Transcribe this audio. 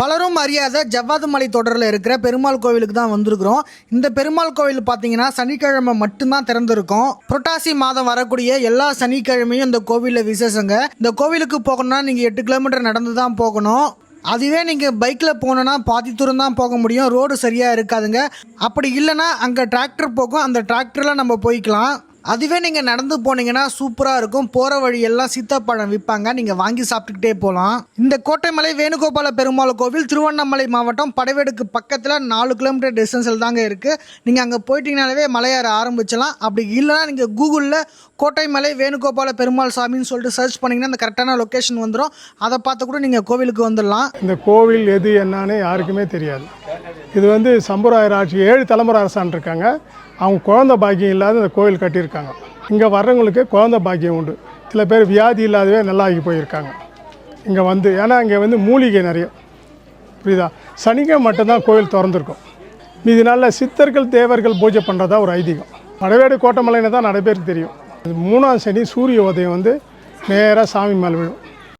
பலரும் அறியாத ஜவ்வாது மலை தொடரில் இருக்கிற பெருமாள் கோவிலுக்கு தான் வந்திருக்கிறோம். இந்த பெருமாள் கோவில் பார்த்தீங்கன்னா சனிக்கிழமை மட்டும்தான் திறந்திருக்கும். புரட்டாசி மாதம் வரக்கூடிய எல்லா சனிக்கிழமையும் இந்த கோவிலில் விசேஷங்க. இந்த கோவிலுக்கு போகணும்னா நீங்கள் எட்டு கிலோமீட்டர் நடந்து தான் போகணும். அதுவே நீங்கள் பைக்கில் போகணுன்னா பாதி தூரம் தான் போக முடியும். ரோடு சரியாக இருக்காதுங்க. அப்படி இல்லைன்னா அங்கே டிராக்டர் போகும். அந்த டிராக்டரில் நம்ம போய்க்கலாம். அதுவே நீங்கள் நடந்து போனீங்கன்னா சூப்பராக இருக்கும். போகிற வழியெல்லாம் சீத்தாப்பழம் விற்பாங்க. நீங்கள் வாங்கி சாப்பிட்டுக்கிட்டே போகலாம் இந்த கோட்டைமலை வேணுகோபால பெருமாள் கோவில் திருவண்ணாமலை மாவட்டம் படவேடுக்கு பக்கத்தில் நாலு கிலோமீட்டர் டிஸ்டன்ஸில் தாங்க இருக்குது நீங்கள் அங்கே போயிட்டீங்கனாலே மலையேற ஆரம்பிச்சலாம் அப்படி இல்லைன்னா நீங்கள் கூகுளில் கோட்டைமலை வேணுகோபால பெருமாள் சாமின்னு சொல்லிட்டு சர்ச் பண்ணிங்கன்னா அந்த கரெக்டான லொக்கேஷன் வந்துடும் அதை பார்த்து கூட நீங்கள் கோவிலுக்கு வந்துடலாம். இந்த கோவில் எது என்னன்னு யாருக்குமே தெரியாது. இது வந்து சம்புராயர் ஆட்சி ஏழு தலைமுறை அரசான் இருக்காங்க. அவங்க குழந்த பாக்கியம் இல்லாத இந்த கோயில் கட்டியிருக்காங்க. இங்கே வர்றவங்களுக்கு குழந்த பாக்கியம் உண்டு. சில பேர் வியாதி இல்லாதவே நல்லாகி போயிருக்காங்க. இங்கே வந்து ஏன்னா இங்கே வந்து மூலிகை நிறைய. புரியுதா? சனிக்கிழமை மட்டும்தான் கோயில் திறந்துருக்கும். மீதி நாளில் சித்தர்கள் தேவர்கள் பூஜை பண்ணுறதா ஒரு ஐதீகம். படவேடு கோட்டமலைன்னு தான் நிறைய பேருக்கு தெரியும். மூணாம் சனி சூரிய உதயம் வந்து நேராக சாமி மேலே விழும்.